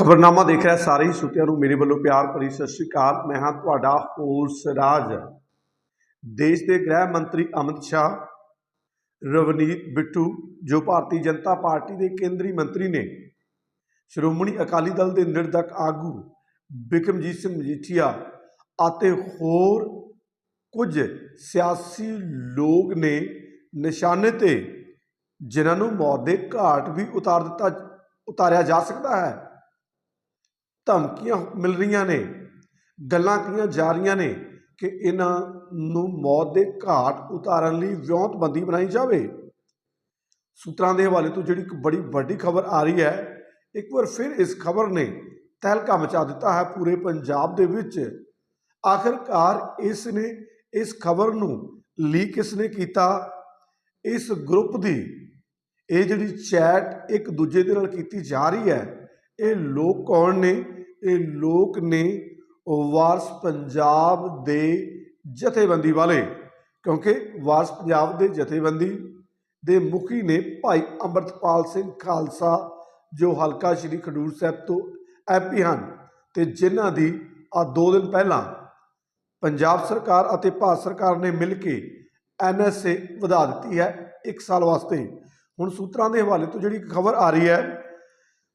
ਖਬਰਨਾਮਾ ਦੇਖ ਰਿਹਾ, ਸਾਰੇ ਹੀ ਸੁਤਿਆਂ ਨੂੰ ਮੇਰੇ ਵੱਲੋਂ ਪਿਆਰ ਭਰੀ ਸਤਿ ਸ਼੍ਰੀ ਅਕਾਲ। ਮੈਂ ਹਾਂ ਤੁਹਾਡਾ ਹੋਸ ਰਾਜ ਦੇਸ਼ ਦੇ ਗ੍ਰਹਿ ਮੰਤਰੀ ਅਮਿਤ ਸ਼ਾਹ, ਰਵਨੀਤ ਬਿੱਟੂ, ਜੋ ਭਾਰਤੀ ਜਨਤਾ ਪਾਰਟੀ ਦੇ ਕੇਂਦਰੀ ਮੰਤਰੀ ਨੇ, ਸ਼੍ਰੋਮਣੀ ਅਕਾਲੀ ਦਲ ਦੇ ਨਿਰਦਕ ਆਗੂ ਬਿਕਮਜੀਤ ਸਿੰਘ ਮਜੀਠੀਆ ਅਤੇ ਹੋਰ ਕੁਝ ਸਿਆਸੀ ਲੋਕ ਨੇ ਨਿਸ਼ਾਨੇ ਤੇ, ਜਿਨ੍ਹਾਂ ਨੂੰ ਮੌਤ ਦੇ ਘਾਟ ਵੀ ਉਤਾਰ ਦਿੱਤਾ, ਉਤਾਰਿਆ ਜਾ ਸਕਦਾ ਹੈ। ਧਮਕੀਆਂ ਮਿਲ ਰਹੀਆਂ ਨੇ, ਗੱਲਾਂ ਕੀਆਂ ਜਾ ਰਹੀਆਂ ਨੇ ਕਿ ਇਹਨਾਂ ਨੂੰ ਮੌਤ ਦੇ ਘਾਟ ਉਤਾਰਨ ਲਈ ਵਿਉਂਤਬੰਦੀ ਬਣਾਈ ਜਾਵੇ। ਸੂਤਰਾਂ ਦੇ ਹਵਾਲੇ ਤੋਂ ਜਿਹੜੀ ਇੱਕ ਬੜੀ ਵੱਡੀ ਖਬਰ ਆ ਰਹੀ ਹੈ, ਇੱਕ ਵਾਰ ਫਿਰ ਇਸ ਖਬਰ ਨੇ ਤਹਿਲਕਾ ਮਚਾ ਦਿੱਤਾ ਹੈ ਪੂਰੇ ਪੰਜਾਬ ਦੇ ਵਿੱਚ। ਆਖਰਕਾਰ ਇਸ ਨੇ, ਇਸ ਖਬਰ ਨੂੰ ਲੀਕ ਕਿਸ ਨੇ ਕੀਤਾ। ਇਸ ਗਰੁੱਪ ਦੀ ਇਹ ਜਿਹੜੀ ਚੈਟ ਇੱਕ ਦੂਜੇ ਦੇ ਨਾਲ ਕੀਤੀ ਜਾ ਰਹੀ ਹੈ, ਇਹ ਲੋਕ ਕੌਣ ਨੇ? ਇਹ ਲੋਕ ਨੇ ਵਾਰਸ ਪੰਜਾਬ ਦੇ ਜਥੇਬੰਦੀ ਵਾਲੇ। ਕਿਉਂਕਿ ਵਾਰਸ ਪੰਜਾਬ ਦੇ ਜਥੇਬੰਦੀ ਦੇ ਮੁਖੀ ਨੇ ਭਾਈ ਅੰਮ੍ਰਿਤਪਾਲ ਸਿੰਘ ਖਾਲਸਾ, ਜੋ ਹਲਕਾ ਸ਼੍ਰੀ ਖਡੂਰ ਸਾਹਿਬ ਤੋਂ ਐਮਪੀ ਹਨ ਤੇ ਜਿਨ੍ਹਾਂ ਦੀ ਆ ਦੋ ਦਿਨ ਪਹਿਲਾਂ ਪੰਜਾਬ ਸਰਕਾਰ ਅਤੇ ਭਾਰਤ ਸਰਕਾਰ ਨੇ ਮਿਲ ਕੇ ਐਨਐਸਏ ਵਧਾ ਦਿੱਤੀ ਹੈ 1 ਸਾਲ ਵਾਸਤੇ। ਹੁਣ ਸੂਤਰਾਂ ਦੇ ਹਵਾਲੇ ਤੋਂ ਜਿਹੜੀ ਖਬਰ ਆ ਰਹੀ ਹੈ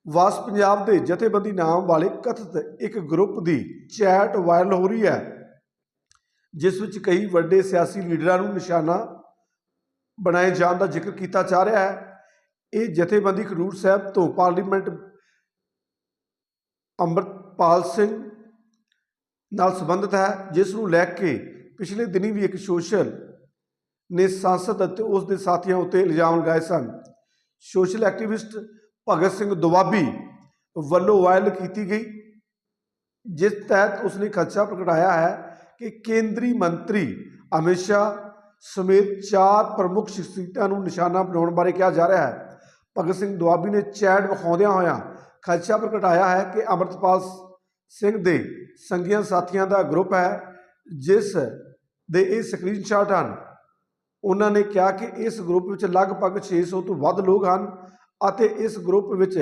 ਵਾਸ ਪੰਜਾਬ ਦੇ ਜਥੇਬੰਦੀ ਨਾਮ ਵਾਲੇ ਕਥਿਤ ਇੱਕ ਗਰੁੱਪ ਦੀ ਚੈਟ ਵਾਇਰਲ ਹੋ ਰਹੀ ਹੈ, ਜਿਸ ਵਿੱਚ ਕਈ ਵੱਡੇ ਸਿਆਸੀ ਲੀਡਰਾਂ ਨੂੰ ਨਿਸ਼ਾਨਾ ਬਣਾਏ ਜਾਣ ਦਾ ਜ਼ਿਕਰ ਕੀਤਾ ਜਾ ਰਿਹਾ ਹੈ। ਇਹ ਜਥੇਬੰਦੀ ਖਡੂਰ ਸਾਹਿਬ ਤੋਂ ਪਾਰਲੀਮੈਂਟ ਅੰਮ੍ਰਿਤਪਾਲ ਸਿੰਘ ਨਾਲ ਸੰਬੰਧਿਤ ਹੈ, ਜਿਸ ਨੂੰ ਲੈ ਕੇ ਪਿਛਲੇ ਦਿਨੀ ਵੀ ਇੱਕ ਸੋਸ਼ਲ ਨੇ ਸੰਸਦ ਅਤੇ ਉਸ ਦੇ ਸਾਥੀਆਂ ਉੱਤੇ ਇਲਜ਼ਾਮ ਲਗਾਏ ਸਨ। ਸੋਸ਼ਲ ਐਕਟਿਵਿਸਟ ਭਗਤ ਸਿੰਘ ਦੁਆਬੀ ਵੱਲੋਂ ਵਾਇਰਲ ਕੀਤੀ ਗਈ, ਜਿਸ ਤਹਿਤ ਉਸਨੇ ਖਦਸ਼ਾ ਪ੍ਰਗਟਾਇਆ ਹੈ ਕਿ ਕੇਂਦਰੀ ਮੰਤਰੀ ਅਮਿਤ ਸ਼ਾਹ ਸਮੇਤ ਚਾਰ ਪ੍ਰਮੁੱਖ ਸ਼ਖਸੀਅਤਾਂ ਨੂੰ ਨਿਸ਼ਾਨਾ ਬਣਾਉਣ ਬਾਰੇ ਕਿਹਾ ਜਾ ਰਿਹਾ ਹੈ। ਭਗਤ ਸਿੰਘ ਦੁਆਬੀ ਨੇ ਚੈਟ ਵਿਖਾਉਂਦਿਆਂ ਹੋਇਆਂ ਖਦਸ਼ਾ ਪ੍ਰਗਟਾਇਆ ਹੈ ਕਿ ਅਮਰਤਪਾਲ ਸਿੰਘ ਦੇ ਸੰਗੀਆਂ ਸਾਥੀਆਂ ਦਾ ਗਰੁੱਪ ਹੈ, ਜਿਸ ਦੇ ਇਹ ਸਕਰੀਨਸ਼ਾਟ ਹਨ। ਉਹਨਾਂ ਨੇ ਕਿਹਾ ਕਿ ਇਸ ਗਰੁੱਪ ਵਿੱਚ ਲਗਭਗ 600 ਤੋਂ ਵੱਧ ਲੋਕ ਹਨ ਅਤੇ ਇਸ ਗਰੁੱਪ ਵਿੱਚ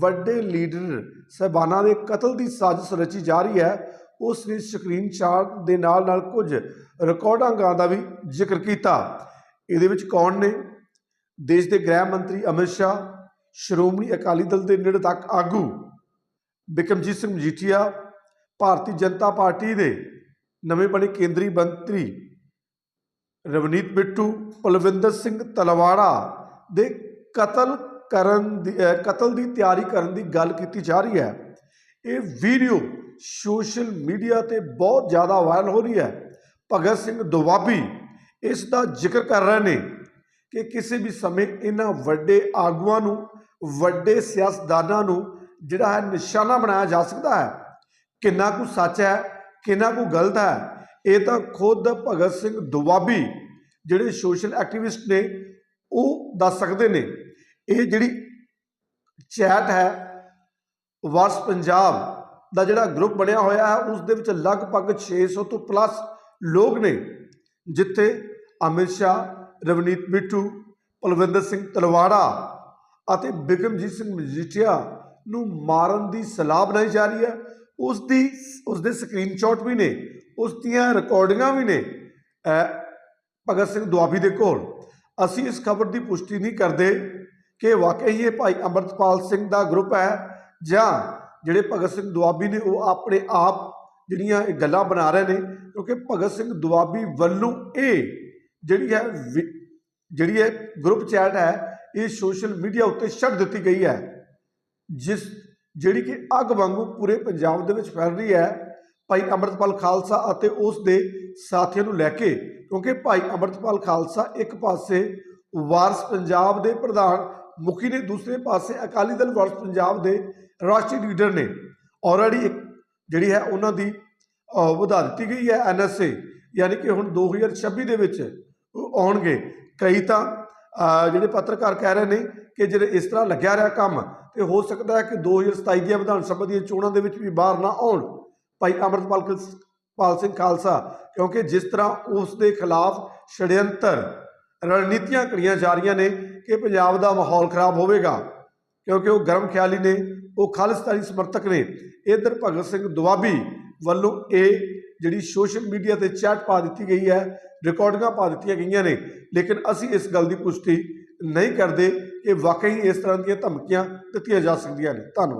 ਵੱਡੇ ਲੀਡਰ ਸਹਿਬਾਨਾਂ ਦੇ ਕਤਲ ਦੀ ਸਾਜ਼ਿਸ਼ ਰਚੀ ਜਾ ਰਹੀ ਹੈ। ਉਸ ਨੇ ਸਕਰੀਨਸ਼ਾਟ ਦੇ ਨਾਲ ਨਾਲ ਕੁਝ ਰਿਕਾਰਡਾਂ ਦਾ ਵੀ ਜ਼ਿਕਰ ਕੀਤਾ। ਇਹਦੇ ਵਿੱਚ ਕੌਣ ਨੇ? ਦੇਸ਼ ਦੇ ਗ੍ਰਹਿ ਮੰਤਰੀ ਅਮਿਤ ਸ਼ਾਹ, ਸ਼੍ਰੋਮਣੀ ਅਕਾਲੀ ਦਲ ਦੇ ਨਿਰਦਕ ਆਗੂ ਬਿਕਮਜੀਤ ਸਿੰਘ ਮਜੀਠੀਆ, ਭਾਰਤੀ ਜਨਤਾ ਪਾਰਟੀ ਦੇ ਨਵੇਂ ਬਣੇ ਕੇਂਦਰੀ ਮੰਤਰੀ ਰਵਨੀਤ ਬਿੱਟੂ, ਪਲਵਿੰਦਰ ਸਿੰਘ ਤਲਵਾੜਾ ਦੇ ਕਤਲ ਕਰਨ ਦੀ ਕਤਲ ਦੀ ਤਿਆਰੀ ਕਰਨ ਦੀ ਗੱਲ ਕੀਤੀ ਜਾ ਰਹੀ ਹੈ। ਇਹ ਵੀਡੀਓ ਸੋਸ਼ਲ ਮੀਡੀਆ ਤੇ ਬਹੁਤ ਜ਼ਿਆਦਾ ਵਾਇਰਲ ਹੋ ਰਹੀ ਹੈ। ਭਗਤ ਸਿੰਘ ਦੁਆਬੀ ਇਸ ਦਾ ਜ਼ਿਕਰ ਕਰ ਰਹੇ ਨੇ ਕਿ ਕਿਸੇ ਵੀ ਸਮੇਂ ਇਹਨਾਂ ਵੱਡੇ ਆਗੂਆਂ ਨੂੰ, ਵੱਡੇ ਸਿਆਸਤਦਾਨਾਂ ਨੂੰ ਜਿਹੜਾ ਹੈ ਨਿਸ਼ਾਨਾ ਬਣਾਇਆ ਜਾ ਸਕਦਾ ਹੈ। ਕਿੰਨਾ ਕੁ ਸੱਚ ਹੈ, ਕਿੰਨਾ ਕੁ ਗਲਤ ਹੈ, ਇਹ ਤਾਂ ਖੁਦ ਭਗਤ ਸਿੰਘ ਦੁਆਬੀ ਜਿਹੜੇ ਸੋਸ਼ਲ ਐਕਟਿਵਿਸਟ ਨੇ ਉਹ ਦੱਸ ਸਕਦੇ ਨੇ। ਇਹ ਜਿਹੜੀ ਚੈਟ ਹੈ, ਵਾਰਸ ਪੰਜਾਬ ਦਾ ਜਿਹੜਾ ਗਰੁੱਪ ਬਣਿਆ ਹੋਇਆ ਹੈ, ਉਸ ਦੇ ਵਿੱਚ ਲਗਭਗ 600 ਤੋਂ ਪਲੱਸ ਲੋਕ ਨੇ, ਜਿੱਥੇ ਅਮਿਤ ਸ਼ਾਹ, ਰਵਨੀਤ ਬਿੱਟੂ ਪਲਵਿੰਦਰ ਸਿੰਘ ਤਲਵਾੜਾ ਅਤੇ ਬਿਕਮਜੀਤ ਸਿੰਘ ਮਜੀਠੀਆ ਨੂੰ ਮਾਰਨ ਦੀ ਸਲਾਹ ਬਣਾਈ ਜਾ ਰਹੀ ਹੈ। ਉਸ ਦੀ, ਉਸ ਦੇ ਸਕਰੀਨਸ਼ਾਟ ਵੀ ਨੇ, ਉਸ ਦੀਆਂ ਰਿਕਾਰਡਿੰਗਾਂ ਵੀ ਨੇ। ਭਗਤ ਸਿੰਘ ਦੁਆਬੀ ਦੇ ਕੋਲ। ਅਸੀਂ ਇਸ ਖਬਰ ਦੀ ਪੁਸ਼ਟੀ ਨਹੀਂ ਕਰਦੇ। ਕਿ ਵਾਕਈ ਇਹ ਭਾਈ ਅੰਮ੍ਰਿਤਪਾਲ ਸਿੰਘ ਦਾ ਗਰੁੱਪ ਹੈ, ਜਾਂ ਜਿਹੜੇ ਭਗਤ ਸਿੰਘ ਦੁਆਬੀ ਨੇ ਉਹ ਆਪਣੇ ਆਪ ਜਿਹੜੀਆਂ ਇਹ ਗੱਲਾਂ ਬਣਾ ਰਹੇ ਨੇ, ਕਿਉਂਕਿ ਭਗਤ ਸਿੰਘ ਦੁਆਬੀ ਵੱਲੋਂ ਇਹ ਜਿਹੜੀ ਹੈ ਵਿ- ਜਿਹੜੀ ਇਹ ਗਰੁੱਪ ਚੈਟ ਹੈ, ਇਹ ਸੋਸ਼ਲ ਮੀਡੀਆ ਉੱਤੇ ਛੱਡ ਦਿੱਤੀ ਗਈ ਹੈ, ਜਿਸ, ਜਿਹੜੀ ਕਿ ਅੱਗ ਵਾਂਗੂ ਪੂਰੇ ਪੰਜਾਬ ਦੇ ਵਿੱਚ ਫੈਲ ਰਹੀ ਹੈ, ਭਾਈ ਅੰਮ੍ਰਿਤਪਾਲ ਖਾਲਸਾ ਅਤੇ ਉਸ ਦੇ ਸਾਥੀਆਂ ਨੂੰ ਲੈ ਕੇ, ਕਿਉਂਕਿ ਭਾਈ ਅੰਮ੍ਰਿਤਪਾਲ ਖਾਲਸਾ ਇੱਕ ਪਾਸੇ ਵਾਰਸ ਪੰਜਾਬ ਦੇ ਪ੍ਰਧਾਨ ਮੁਖੀ ਨੇ ਦੂਸਰੇ ਪਾਸੇ ਅਕਾਲੀ ਦਲ ਵਾਰਸ ਪੰਜਾਬ ਦੇ ਰਾਸ਼ਟਰੀ ਲੀਡਰ ਨੇ ਆਲਰੇਡੀ ਇੱਕ ਜਿਹੜੀ ਹੈ ਉਹਨਾਂ ਦੀ ਵਧਾ ਦਿੱਤੀ ਗਈ ਹੈ ਐਨਐਸਏ ਯਾਨੀ ਕਿ ਹੁਣ 2026 ਦੇ ਵਿੱਚ ਆਉਣਗੇ। ਕਈ ਤਾਂ ਜਿਹੜੇ ਪੱਤਰਕਾਰ ਕਹਿ ਰਹੇ ਨੇ ਕਿ ਜਿਹੜੇ ਇਸ ਤਰ੍ਹਾਂ ਲੱਗਿਆ ਰਿਹਾ ਕੰਮ, ਤੇ ਹੋ ਸਕਦਾ ਹੈ ਕਿ 2027 ਦੀਆਂ ਵਿਧਾਨ ਸਭਾ ਦੀਆਂ ਚੋਣਾਂ ਦੇ ਵਿੱਚ ਵੀ ਬਾਹਰ ਨਾ ਆਉਣ। ਭਾਈ ਅਮਰਪਾਲ ਖਿਲ- ਪਾਲ ਸਿੰਘ ਖਾਲਸਾ, ਕਿਉਂਕਿ ਜਿਸ ਤਰ੍ਹਾਂ ਉਸ ਦੇ ਖਿਲਾਫ ਛੜਯੰਤਰ ਰਣਨੀਤੀਆਂ ਕੜੀਆਂ ਜਾ ਰਹੀਆਂ ਨੇ ਕਿ ਪੰਜਾਬ ਦਾ ਮਾਹੌਲ ਖਰਾਬ ਹੋਵੇਗਾ, ਕਿਉਂਕਿ ਉਹ ਗਰਮ ਖਿਆਲੀ ਨੇ, ਉਹ ਖਾਲਿਸਤਾਨੀ ਸਮਰਥਕ ਨੇ। ਇਧਰ ਭਗਤ ਸਿੰਘ ਦੁਆਬੀ ਵੱਲੋਂ ਇਹ ਜਿਹੜੀ ਸੋਸ਼ਲ ਮੀਡੀਆ ਤੇ ਚੈਟ ਪਾ ਦਿੱਤੀ ਗਈ ਹੈ, ਰਿਕਾਰਡਿੰਗਾਂ ਪਾ ਦਿੱਤੀਆਂ ਗਈਆਂ ਨੇ, ਲੇਕਿਨ ਅਸੀਂ ਇਸ ਗੱਲ ਦੀ ਪੁਸ਼ਟੀ ਨਹੀਂ ਕਰਦੇ ਕਿ ਵਾਕਈ ਇਸ ਤਰ੍ਹਾਂ ਦੀਆਂ ਧਮਕੀਆਂ ਦਿੱਤੀਆਂ ਜਾ ਸਕਦੀਆਂ ਨੇ। ਧੰਨਵਾਦ।